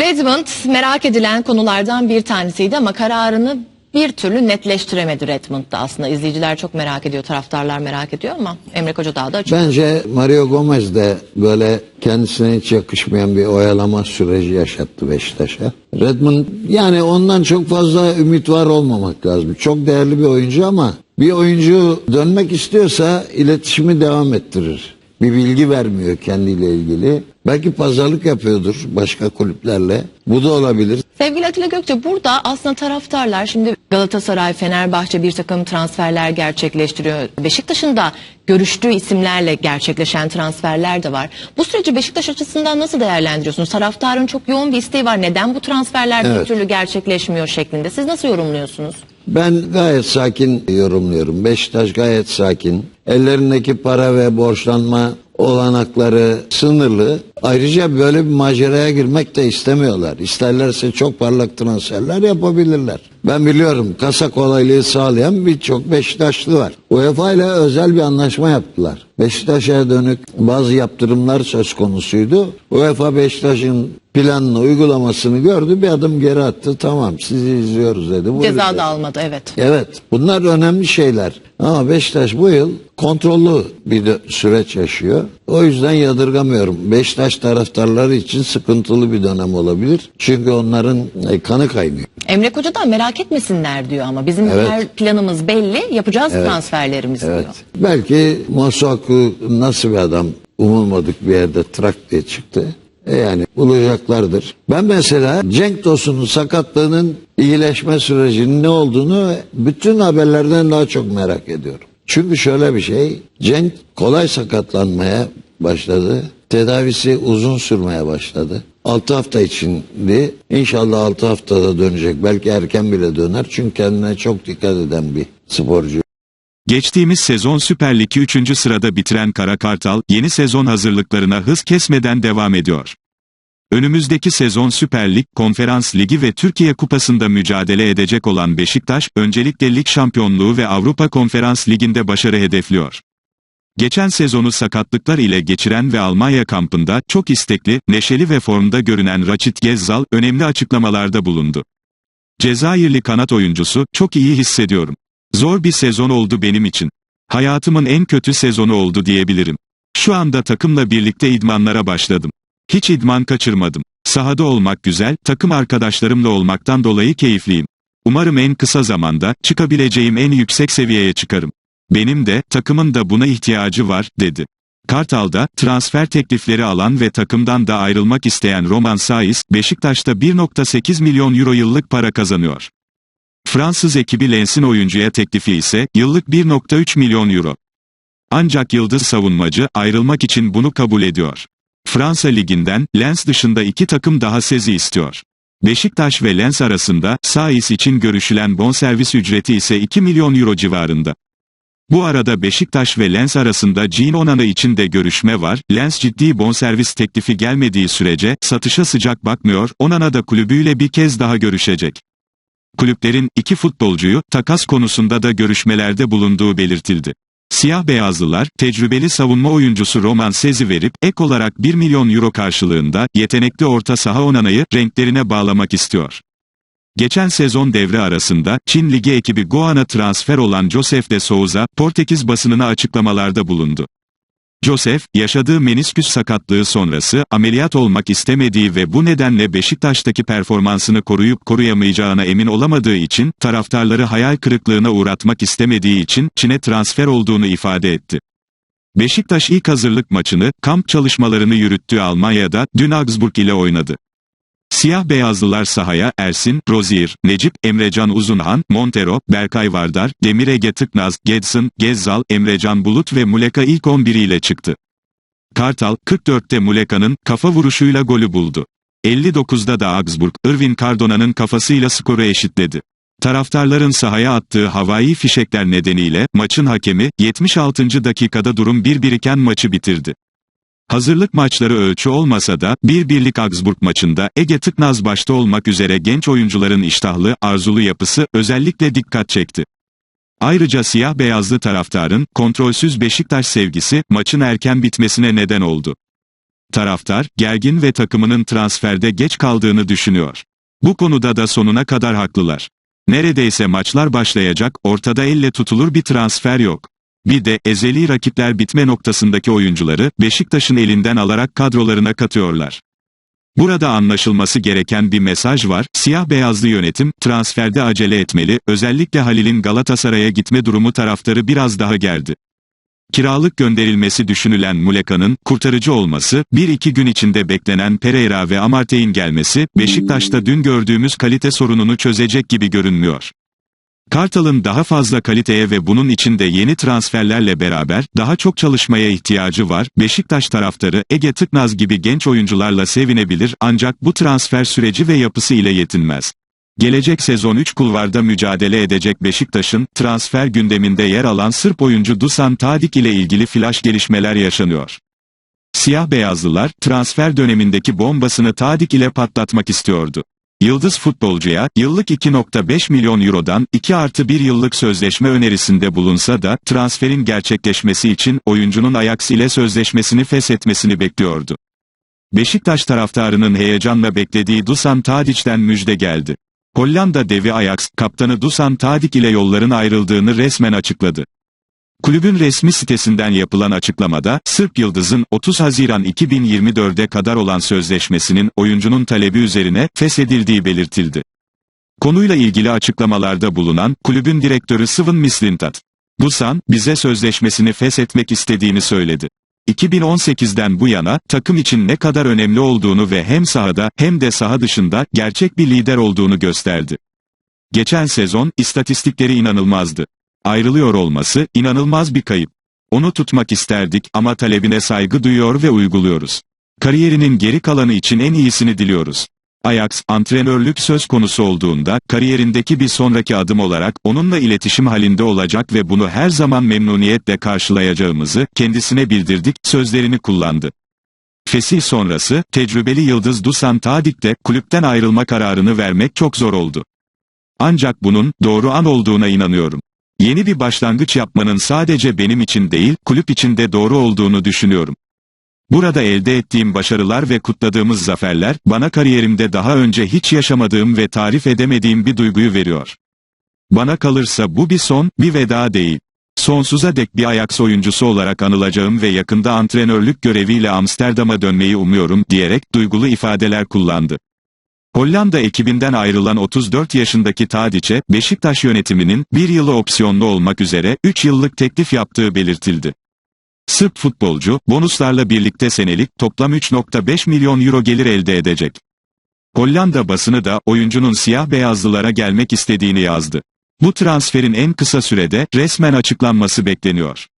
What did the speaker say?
Redmond merak edilen konulardan bir tanesiydi ama kararını bir türlü netleştiremedi Redmond'da aslında. izleyiciler çok merak ediyor, taraftarlar merak ediyor ama Emre Kocadağ da açık. Bence Mario Gomez de böyle kendisine hiç yakışmayan bir oyalama süreci yaşattı Beşiktaş'a. Redmond yani ondan çok fazla ümit var olmamak lazım. Çok değerli bir oyuncu ama bir oyuncu dönmek istiyorsa iletişimi devam ettirir. Bir bilgi vermiyor kendiyle ilgili. Belki pazarlık yapıyordur başka kulüplerle. Bu da olabilir. Sevgili Atilla Gökçe burada aslında taraftarlar şimdi Galatasaray, Fenerbahçe bir takım transferler gerçekleştiriyor. Beşiktaş'ın da görüştüğü isimlerle gerçekleşen transferler de var. Bu süreci Beşiktaş açısından nasıl değerlendiriyorsunuz? Taraftarın çok yoğun bir isteği var. Neden bu transferler bir Evet. türlü gerçekleşmiyor şeklinde? Siz nasıl yorumluyorsunuz? Ben gayet sakin yorumluyorum. Beşiktaş gayet sakin. Ellerindeki para ve borçlanma olanakları sınırlı. Ayrıca böyle bir maceraya girmek de istemiyorlar. İsterlerse çok parlak transferler yapabilirler. Ben biliyorum kasa kolaylığı sağlayan birçok Beşiktaşlı var. UEFA ile özel bir anlaşma yaptılar. Beşiktaş'a dönük bazı yaptırımlar söz konusuydu. UEFA Beşiktaş'ın planını uygulamasını gördü bir adım geri attı. Tamam sizi izliyoruz dedi. Buyurun Ceza da almadı evet. Evet bunlar önemli şeyler. Ama Beşiktaş bu yıl kontrollü bir de süreç yaşıyor. O yüzden yadırgamıyorum. Beşiktaş taraftarları için sıkıntılı bir dönem olabilir. Çünkü onların e, kanı kaynıyor. Emre Koca da merak etmesinler diyor ama bizim Evet. her planımız belli yapacağız transferlerimizi Evet. diyor. Belki Masuaku nasıl bir adam umulmadık bir yerde trak diye çıktı. Yani bulacaklardır. Ben mesela Cenk Tosun'un sakatlığının iyileşme sürecinin ne olduğunu bütün haberlerden daha çok merak ediyorum. Çünkü şöyle bir şey, Cenk kolay sakatlanmaya başladı. Tedavisi uzun sürmeye başladı. 6 hafta içindi. İnşallah 6 haftada dönecek. Belki erken bile döner. Çünkü kendine çok dikkat eden bir sporcu. Geçtiğimiz sezon Süper Lig'i 3. sırada bitiren Kara Kartal, yeni sezon hazırlıklarına hız kesmeden devam ediyor. Önümüzdeki sezon Süper Lig, Konferans Ligi ve Türkiye Kupası'nda mücadele edecek olan Beşiktaş, öncelikle lig şampiyonluğu ve Avrupa Konferans Ligi'nde başarı hedefliyor. Geçen sezonu sakatlıklar ile geçiren ve Almanya kampında çok istekli, neşeli ve formda görünen Raçit Gezzal önemli açıklamalarda bulundu. Cezayirli kanat oyuncusu, çok iyi hissediyorum. Zor bir sezon oldu benim için. Hayatımın en kötü sezonu oldu diyebilirim. Şu anda takımla birlikte idmanlara başladım. Hiç idman kaçırmadım. Sahada olmak güzel, takım arkadaşlarımla olmaktan dolayı keyifliyim. Umarım en kısa zamanda, çıkabileceğim en yüksek seviyeye çıkarım. Benim de, takımın da buna ihtiyacı var, dedi. Kartal'da, transfer teklifleri alan ve takımdan da ayrılmak isteyen Roman Saiz, Beşiktaş'ta 1.8 milyon euro yıllık para kazanıyor. Fransız ekibi Lens'in oyuncuya teklifi ise yıllık 1.3 milyon euro. Ancak yıldız savunmacı ayrılmak için bunu kabul ediyor. Fransa liginden Lens dışında iki takım daha sezi istiyor. Beşiktaş ve Lens arasında Saiz için görüşülen bonservis ücreti ise 2 milyon euro civarında. Bu arada Beşiktaş ve Lens arasında Jean Onana için de görüşme var. Lens ciddi bonservis teklifi gelmediği sürece satışa sıcak bakmıyor. Onana da kulübüyle bir kez daha görüşecek. Kulüplerin iki futbolcuyu takas konusunda da görüşmelerde bulunduğu belirtildi. Siyah beyazlılar, tecrübeli savunma oyuncusu Roman Sezi verip, ek olarak 1 milyon euro karşılığında, yetenekli orta saha Onana'yı, renklerine bağlamak istiyor. Geçen sezon devre arasında, Çin Ligi ekibi Goan'a transfer olan Josef de Souza, Portekiz basınına açıklamalarda bulundu. Josef, yaşadığı menisküs sakatlığı sonrası, ameliyat olmak istemediği ve bu nedenle Beşiktaş'taki performansını koruyup koruyamayacağına emin olamadığı için, taraftarları hayal kırıklığına uğratmak istemediği için, Çin'e transfer olduğunu ifade etti. Beşiktaş ilk hazırlık maçını, kamp çalışmalarını yürüttüğü Almanya'da, dün Augsburg ile oynadı. Siyah beyazlılar sahaya Ersin, Rozier, Necip, Emrecan Uzunhan, Montero, Berkay Vardar, Demir Ege Tıknaz, Gedson, Gezzal, Emrecan Bulut ve Muleka ilk 11 ile çıktı. Kartal, 44'te Muleka'nın kafa vuruşuyla golü buldu. 59'da da Augsburg, Irvin Cardona'nın kafasıyla skoru eşitledi. Taraftarların sahaya attığı havai fişekler nedeniyle, maçın hakemi, 76. dakikada durum 1-1 iken maçı bitirdi. Hazırlık maçları ölçü olmasa da, bir birlik Augsburg maçında Ege Tıknaz başta olmak üzere genç oyuncuların iştahlı, arzulu yapısı özellikle dikkat çekti. Ayrıca siyah beyazlı taraftarın kontrolsüz Beşiktaş sevgisi maçın erken bitmesine neden oldu. Taraftar, gergin ve takımının transferde geç kaldığını düşünüyor. Bu konuda da sonuna kadar haklılar. Neredeyse maçlar başlayacak, ortada elle tutulur bir transfer yok. Bir de ezeli rakipler bitme noktasındaki oyuncuları Beşiktaş'ın elinden alarak kadrolarına katıyorlar. Burada anlaşılması gereken bir mesaj var. Siyah beyazlı yönetim transferde acele etmeli. Özellikle Halil'in Galatasaray'a gitme durumu taraftarı biraz daha gerdi. Kiralık gönderilmesi düşünülen Muleka'nın kurtarıcı olması, bir iki gün içinde beklenen Pereira ve Amartey'in gelmesi, Beşiktaş'ta dün gördüğümüz kalite sorununu çözecek gibi görünmüyor. Kartal'ın daha fazla kaliteye ve bunun içinde yeni transferlerle beraber daha çok çalışmaya ihtiyacı var. Beşiktaş taraftarı Ege Tıknaz gibi genç oyuncularla sevinebilir ancak bu transfer süreci ve yapısı ile yetinmez. Gelecek sezon 3 kulvarda mücadele edecek Beşiktaş'ın transfer gündeminde yer alan Sırp oyuncu Dusan Tadic ile ilgili flash gelişmeler yaşanıyor. Siyah beyazlılar transfer dönemindeki bombasını Tadic ile patlatmak istiyordu. Yıldız futbolcuya yıllık 2.5 milyon eurodan 2 artı 1 yıllık sözleşme önerisinde bulunsa da transferin gerçekleşmesi için oyuncunun Ajax ile sözleşmesini feshetmesini bekliyordu. Beşiktaş taraftarının heyecanla beklediği Dusan Tadic'den müjde geldi. Hollanda devi Ajax, kaptanı Dusan Tadic ile yolların ayrıldığını resmen açıkladı. Kulübün resmi sitesinden yapılan açıklamada, Sırp Yıldız'ın 30 Haziran 2024'e kadar olan sözleşmesinin oyuncunun talebi üzerine feshedildiği belirtildi. Konuyla ilgili açıklamalarda bulunan kulübün direktörü Sven Mislintat, Dusan, bize sözleşmesini feshetmek istediğini söyledi. 2018'den bu yana, takım için ne kadar önemli olduğunu ve hem sahada hem de saha dışında gerçek bir lider olduğunu gösterdi. Geçen sezon, istatistikleri inanılmazdı. Ayrılıyor olması, inanılmaz bir kayıp. Onu tutmak isterdik ama talebine saygı duyuyor ve uyguluyoruz. Kariyerinin geri kalanı için en iyisini diliyoruz. Ajax, antrenörlük söz konusu olduğunda, kariyerindeki bir sonraki adım olarak, onunla iletişim halinde olacak ve bunu her zaman memnuniyetle karşılayacağımızı, kendisine bildirdik, sözlerini kullandı. Fesih sonrası, tecrübeli yıldız Dusan Tadic de, kulüpten ayrılma kararını vermek çok zor oldu. Ancak bunun, doğru an olduğuna inanıyorum. Yeni bir başlangıç yapmanın sadece benim için değil, kulüp için de doğru olduğunu düşünüyorum. Burada elde ettiğim başarılar ve kutladığımız zaferler, bana kariyerimde daha önce hiç yaşamadığım ve tarif edemediğim bir duyguyu veriyor. Bana kalırsa bu bir son, bir veda değil. Sonsuza dek bir Ajax oyuncusu olarak anılacağım ve yakında antrenörlük göreviyle Amsterdam'a dönmeyi umuyorum, diyerek duygulu ifadeler kullandı. Hollanda ekibinden ayrılan 34 yaşındaki Tadiç'e, Beşiktaş yönetiminin, bir yılı opsiyonlu olmak üzere, 3 yıllık teklif yaptığı belirtildi. Sırp futbolcu, bonuslarla birlikte senelik, toplam 3.5 milyon euro gelir elde edecek. Hollanda basını da, oyuncunun siyah beyazlılara gelmek istediğini yazdı. Bu transferin en kısa sürede, resmen açıklanması bekleniyor.